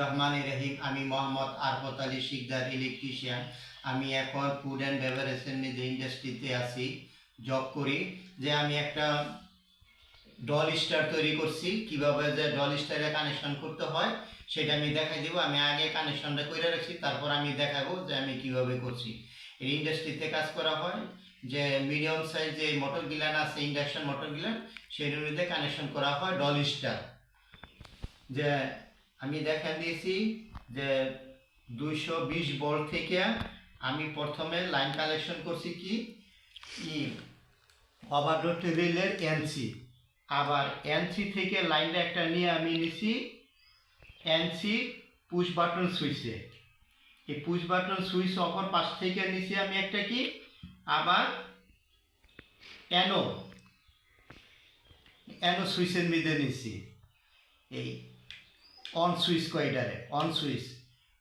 রহমান রহিম, আমি মোহাম্মদ আরফত আলী শিকদার ইলেকট্রিশিয়ান আমি এখন ফুড অ্যান্ড বেভারেজের মধ্যে ইন্ডাস্ট্রিতে আছি জব করি। যে আমি একটা ডল স্টার তৈরি করছি, কীভাবে যে ডল স্টারে কানেকশন করতে হয়, সেটা আমি দেখাই দিব। আমি আগে কানেকশনটা করে রাখছি, তারপর আমি দেখাবো যে আমি কীভাবে করছি। এই ইন্ডাস্ট্রিতে কাজ করা হয়, যে মিডিয়াম সাইজ যে মোটর গিলান আছে ইন্ডাকশন মোটর গিলান মধ্যে কানেকশন করা হয় ডল স্টার যে আমি দেখা দিয়েছি যে দুইশো বিশ ভোল্ট থেকে আমি প্রথমে লাইন কালেকশন করছি কি? ই ওভারলোড এনসি আবার এনসি থেকে লাইনটা একটা নিয়ে আমি নিছি। এনসি পুশ বাটন সুইচে এই পুশ বাটন সুইচ অপর পাশ থেকে নিছি আমি একটা কি? আবার এনো এনো সুইচের মধ্যে নিছি। এই অন সুইচ কয়টারে অন সুইচ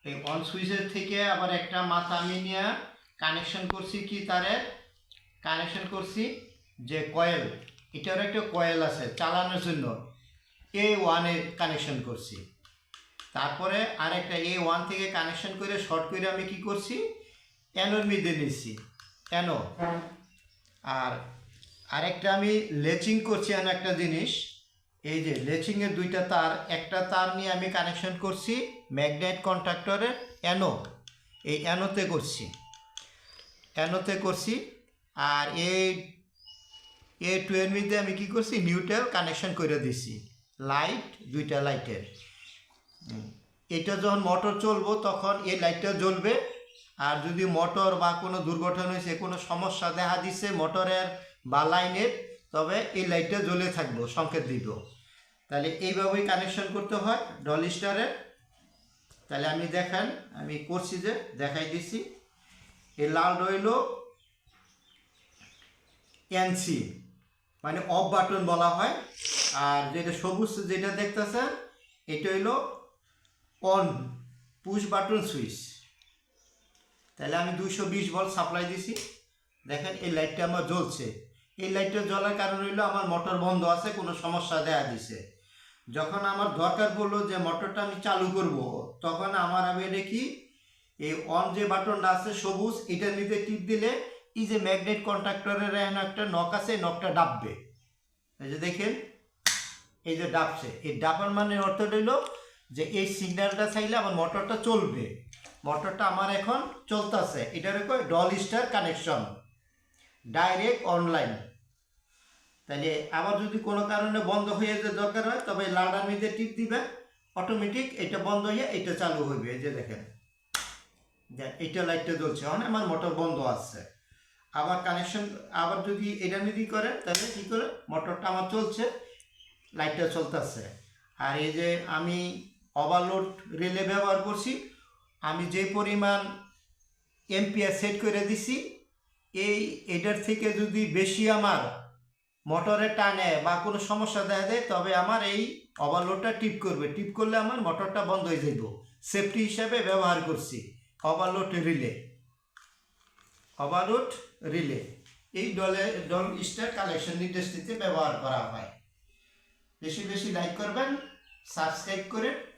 এই অন সুইচের থেকে আবার একটা মাথা আমি নিয়ে কানেকশন করছি কি তারে? কানেকশন করছি যে কয়েল এটার একটা কয়েল আছে চালানোর জন্য। এ ওয়ানে কানেকশন করছি। তারপরে আরেকটা এ ওয়ান থেকে কানেকশন করে শর্ট করে আমি কি করছি? এনোর মধ্যে নিচ্ছি এনো আর আরেকটা আমি লেচিং করছি এমন একটা জিনিস। এই যে লেচিংয়ের দুইটা তার, একটা তার নিয়ে আমি কানেকশন করছি ম্যাগনেট কন্ট্রাক্টরের অ্যানো এই অ্যানোতে করছি। অ্যানোতে করছি আর এই এ টু এর মধ্যে আমি কি করছি? নিউট্রাল কানেকশন করে দিছি। লাইট দুইটা লাইটের এটা যখন মোটর চলবো তখন এই লাইটটা জ্বলবে। আর যদি মোটর বা কোনো দুর্ঘটনা হয়েছে, কোনো সমস্যা দেখা দিচ্ছে মোটরের বা লাইনের তবে এই লাইটটা জ্বলে থাকব, সংকেত দিব। তাহলে এইভাবেই কানেকশন করতে হয় ডল স্টারের তাহলে আমি দেখান, আমি করছি যে, দেখাই দিছি। এই লাল রইল এনসি মানে অফ বাটন বলা হয়। আর যেটা সবুজ যেটা দেখতেছেন, এটা হইল অন পুশ বাটন সুইচ তাহলে আমি দুইশো বিশ বল সাপ্লাই দিছি। দেখেন এই লাইটটা আমার জ্বলছে। এই লাইটটা জ্বলার কারণ হইল আমার মোটর বন্ধ আছে, কোনো সমস্যা দেয়া দিছে। যখন আমার দরকার পড়ল যে মোটরটা আমি চালু করব, তখন আমার আমি দেখি এই অন যে বাটনটা আছে সবুজ, এটা নিচে টিপ দিলে এই যে ম্যাগনেট কন্ট্রাক্টরের একটা নখ আছে নখটা ডাববে। এই যে দেখেন, এই যে ডাবছে। এই ডাবার মানে অর্থ হইল যে এই সিগন্যালটা চাইলে আমার মোটরটা চলবে। মোটরটা আমার এখন চলতেছে। এটার DOL star connection direct online. তাহলে আবার যদি কোনো কারণে বন্ধ হয়ে যে দরকার হয়, তবে লালডার মধ্যে টিপ দিবেন অটোমেটিক এটা বন্ধ হয়ে এটা চালু হইবে। এই যে দেখেন যে এটা লাইটটা জ্বলছে মানে আমার মোটর বন্ধ আছে। আবার কানেকশন, আবার যদি এটা যদি করে, তাহলে কী করে? মোটরটা আমার চলছে, লাইটটা চলতেছে। আর এই যে আমি ওভারলোড রিলে ব্যবহার করছি, আমি যে পরিমাণ এমপিআর সেট করে দিছি এই এটার থেকে যদি বেশি আমার মোটরে টানে বা কোনো সমস্যা দেখা দেয়, তবে আমার এই ওভারলোডটা টিপ করবে। টিপ করলে আমার মোটরটা বন্ধ হয়ে যাইব। সেফটি হিসাবে ব্যবহার করছি। ওভারলোড রিলে ওভারলোড রিলে এই ডলে, ডল স্টার কালেকশন ইন্ডাস্ট্রিতে ব্যবহার করা হয়। বেশি বেশি লাইক করবেন সাবস্ক্রাইব করে